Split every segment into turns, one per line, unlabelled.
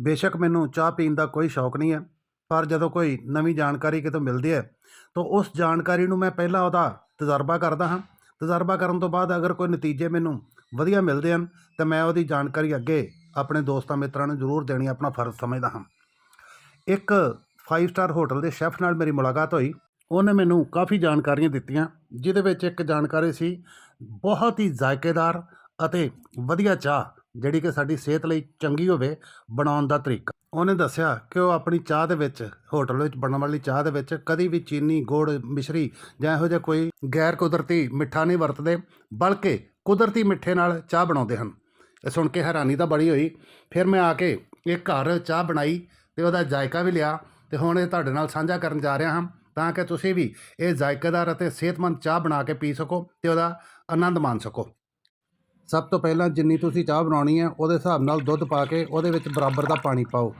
ਬੇਸ਼ੱਕ ਮੈਨੂੰ ਚਾਹ ਪੀਣ ਦਾ ਕੋਈ ਸ਼ੌਕ ਨਹੀਂ ਹੈ, ਪਰ ਜਦੋਂ ਕੋਈ ਨਵੀਂ ਜਾਣਕਾਰੀ ਕਿਤੋਂ ਮਿਲਦੀ ਹੈ, ਤਾਂ ਉਸ ਜਾਣਕਾਰੀ ਨੂੰ ਮੈਂ ਪਹਿਲਾਂ ਉਹਦਾ ਤਜਰਬਾ ਕਰਦਾ ਹਾਂ। ਤਜਰਬਾ ਕਰਨ ਤੋਂ ਬਾਅਦ ਅਗਰ ਕੋਈ ਨਤੀਜੇ ਮੈਨੂੰ ਵਧੀਆ ਮਿਲਦੇ ਹਨ, ਤਾਂ ਮੈਂ ਉਹਦੀ ਜਾਣਕਾਰੀ ਅੱਗੇ ਆਪਣੇ ਦੋਸਤਾਂ ਮਿੱਤਰਾਂ ਨੂੰ ਜ਼ਰੂਰ ਦੇਣੀ ਆਪਣਾ ਫਰਜ਼ ਸਮਝਦਾ ਹਾਂ। ਇੱਕ 5 ਸਟਾਰ ਹੋਟਲ ਦੇ ਸ਼ੈਫ ਨਾਲ ਮੇਰੀ ਮੁਲਾਕਾਤ ਹੋਈ। ਉਹਨੇ ਮੈਨੂੰ ਕਾਫੀ ਜਾਣਕਾਰੀਆਂ ਦਿੱਤੀਆਂ, ਜਿਹਦੇ ਵਿੱਚ ਇੱਕ ਜਾਣਕਾਰੀ ਸੀ, ਬਹੁਤ ਹੀ ਜ਼ਾਇਕੇਦਾਰ ਅਤੇ ਵਧੀਆ ਚਾਹ ਜਿਹੜੀ ਕਿ ਸਾਡੀ ਸਿਹਤ ਲਈ ਚੰਗੀ ਹੋਵੇ ਬਣਾਉਣ ਦਾ ਤਰੀਕਾ। ਉਹਨੇ ਦੱਸਿਆ ਕਿ ਉਹ ਆਪਣੀ ਚਾਹ ਦੇ ਵਿੱਚ, ਹੋਟਲ ਵਿੱਚ ਬਣਨ ਵਾਲੀ ਚਾਹ ਦੇ ਵਿੱਚ ਕਦੀ ਵੀ ਚੀਨੀ, ਗੁੜ, ਮਿਸ਼ਰੀ ਜਾਂ ਇਹੋ ਜਿਹਾ ਕੋਈ ਗੈਰ ਕੁਦਰਤੀ ਮਿੱਠਾ ਨਹੀਂ ਵਰਤਦੇ, ਬਲਕਿ ਕੁਦਰਤੀ ਮਿੱਠੇ ਨਾਲ ਚਾਹ ਬਣਾਉਂਦੇ ਹਨ। ਇਹ ਸੁਣ ਕੇ ਹੈਰਾਨੀ ਤਾਂ ਬੜੀ ਹੋਈ। ਫਿਰ ਮੈਂ ਆ ਕੇ ਇਹ ਘਰ ਚਾਹ ਬਣਾਈ ਤੇ ਉਹਦਾ ਜਾਇਕਾ ਵੀ ਲਿਆ ਤੇ ਹੁਣ ਇਹ ਤੁਹਾਡੇ ਨਾਲ ਸਾਂਝਾ ਕਰਨ ਜਾ ਰਿਹਾ ਹਾਂ ਤਾਂ ਕਿ ਤੁਸੀਂ ਵੀ ਇਹ ਜ਼ਾਇਕੇਦਾਰ ਅਤੇ ਸਿਹਤਮੰਦ ਚਾਹ ਬਣਾ ਕੇ ਪੀ ਸਕੋ ਤੇ ਉਹਦਾ ਆਨੰਦ ਮਾਣ ਸਕੋ। ਸਭ ਤੋਂ ਪਹਿਲਾਂ ਜਿੰਨੀ ਤੁਸੀਂ ਚਾਹ ਬਣਾਉਣੀ ਹੈ, ਉਹਦੇ ਹਿਸਾਬ ਨਾਲ ਦੁੱਧ ਪਾ ਕੇ ਉਹਦੇ ਵਿੱਚ ਬਰਾਬਰ ਦਾ ਪਾਣੀ ਪਾਓ।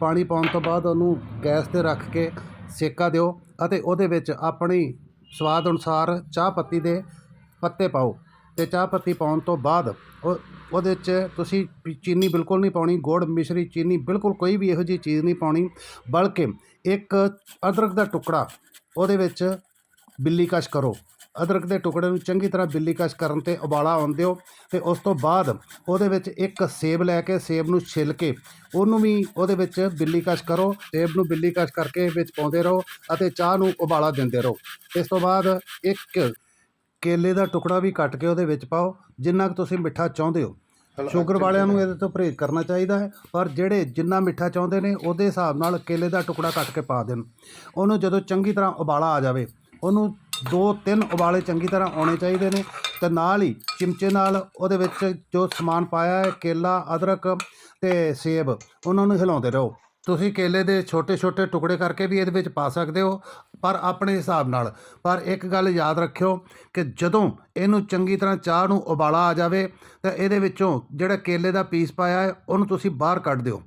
ਪਾਣੀ ਪਾਉਣ ਤੋਂ ਬਾਅਦ ਉਹਨੂੰ ਗੈਸ ਤੇ ਰੱਖ ਕੇ ਸੇਕਾ ਦਿਓ ਅਤੇ ਉਹਦੇ ਵਿੱਚ ਆਪਣੀ ਸਵਾਦ ਅਨੁਸਾਰ ਚਾਹ ਪੱਤੀ ਦੇ ਪੱਤੇ ਪਾਓ। ਤੇ ਚਾਹ ਪੱਤੀ ਪਾਉਣ ਤੋਂ ਬਾਅਦ ਉਹ, ਉਹਦੇ 'ਚ ਤੁਸੀਂ ਚੀਨੀ ਬਿਲਕੁਲ ਨਹੀਂ ਪਾਉਣੀ, ਗੁੜ, ਮਿਸ਼ਰੀ, ਚੀਨੀ ਬਿਲਕੁਲ ਕੋਈ ਵੀ ਇਹੋ ਜਿਹੀ ਚੀਜ਼ ਨਹੀਂ ਪਾਉਣੀ, ਬਲਕਿ ਇੱਕ ਅਦਰਕ ਦਾ ਟੁਕੜਾ ਉਹਦੇ ਵਿੱਚ ਬਿੱਲੀ ਕਸ਼ ਕਰੋ। ਅਦਰਕ ਦੇ ਟੁਕੜੇ ਨੂੰ ਚੰਗੀ ਤਰ੍ਹਾਂ ਬਿੱਲੀ ਕਸ਼ ਕਰਨ ਤੇ ਉਬਾਲਾ ਆਉਣ ਦਿਓ ਤੇ ਉਸ ਤੋਂ ਬਾਅਦ ਉਹਦੇ ਵਿੱਚ ਇੱਕ ਸੇਬ ਲੈ ਕੇ ਸੇਬ ਨੂੰ ਛਿੱਲ ਕੇ ਉਹਨੂੰ ਵੀ ਉਹਦੇ ਵਿੱਚ ਬਿੱਲੀ ਕਸ਼ ਕਰੋ ਸੇਬ ਨੂੰ ਬਿੱਲੀ ਕਸ਼ ਕਰਕੇ ਵਿੱਚ ਪਾਉਂਦੇ ਰਹੋ ਅਤੇ ਚਾਹ ਨੂੰ ਉਬਾਲਾ ਦਿੰਦੇ ਰਹੋ। ਇਸ ਤੋਂ ਬਾਅਦ ਇੱਕ ਕੇਲੇ ਦਾ ਟੁਕੜਾ ਵੀ ਕੱਟ ਕੇ ਉਹਦੇ ਵਿੱਚ ਪਾਓ ਜਿੰਨਾ ਕੁ ਤੁਸੀਂ ਮਿੱਠਾ ਚਾਹੁੰਦੇ ਹੋ। ਸ਼ੂਗਰ ਵਾਲਿਆਂ ਨੂੰ ਇਹਦੇ ਤੋਂ ਪਰਹੇਜ਼ ਕਰਨਾ ਚਾਹੀਦਾ ਹੈ ਪਰ ਜਿਹੜੇ ਜਿੰਨਾ ਮਿੱਠਾ ਚਾਹੁੰਦੇ ਨੇ ਉਹਦੇ ਹਿਸਾਬ ਨਾਲ ਕੇਲੇ ਦਾ ਟੁਕੜਾ ਕੱਟ ਕੇ ਪਾ ਦੇਣ। ਉਹਨੂੰ ਜਦੋਂ ਚੰਗੀ ਤਰ੍ਹਾਂ ਉਬਾਲਾ ਆ ਜਾਵੇ ਉਹਨੂੰ ਦੋ ਤਿੰਨ ਉਬਾਲੇ ਚੰਗੀ ਤਰ੍ਹਾਂ ਆਉਣੇ ਚਾਹੀਦੇ ਨੇ ਤੇ ਨਾਲ ਹੀ ਚਿਮਚੇ ਨਾਲ ਉਹਦੇ ਵਿੱਚ ਜੋ ਸਮਾਨ ਪਾਇਆ ਹੈ, ਕੇਲਾ, ਅਦਰਕ ਤੇ ਸੇਬ, ਉਹਨਾਂ ਨੂੰ ਹਿਲਾਉਂਦੇ ਰਹੋ। ਤੁਸੀਂ ਕੇਲੇ ਦੇ ਛੋਟੇ-ਛੋਟੇ ਟੁਕੜੇ ਕਰਕੇ ਵੀ ਇਹਦੇ ਵਿੱਚ ਪਾ ਸਕਦੇ ਹੋ, ਪਰ ਆਪਣੇ ਹਿਸਾਬ ਨਾਲ। ਪਰ ਇੱਕ ਗੱਲ ਯਾਦ ਰੱਖਿਓ ਕਿ ਜਦੋਂ ਇਹਨੂੰ ਚੰਗੀ ਤਰ੍ਹਾਂ ਚਾਹ ਨੂੰ ਉਬਾਲਾ ਆ ਜਾਵੇ, ਤਾਂ ਇਹਦੇ ਵਿੱਚੋਂ ਜਿਹੜਾ ਕੇਲੇ ਦਾ ਪੀਸ ਪਾਇਆ ਹੈ, ਉਹਨੂੰ ਤੁਸੀਂ ਬਾਹਰ ਕੱਢ ਦਿਓ।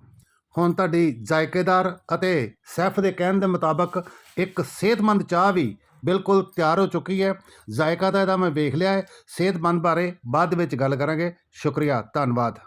ਹੁਣ ਤੁਹਾਡੀ ਜ਼ਾਇਕੇਦਾਰ ਅਤੇ ਸੈਫ ਦੇ ਕਹਿਣ ਦੇ ਮੁਤਾਬਕ ਇੱਕ ਸਿਹਤਮੰਦ ਚਾਹ ਵੀ ਬਿਲਕੁਲ ਤਿਆਰ ਹੋ ਚੁੱਕੀ ਹੈ। ਜ਼ਾਇਕਾ ਦਾ ਇਹਦਾ ਮੈਂ ਵੇਖ ਲਿਆ ਹੈ। ਸਿਹਤਮੰਦ ਬਾਰੇ ਬਾਅਦ ਵਿੱਚ ਗੱਲ ਕਰਾਂਗੇ। ਸ਼ੁਕਰੀਆ। ਧੰਨਵਾਦ।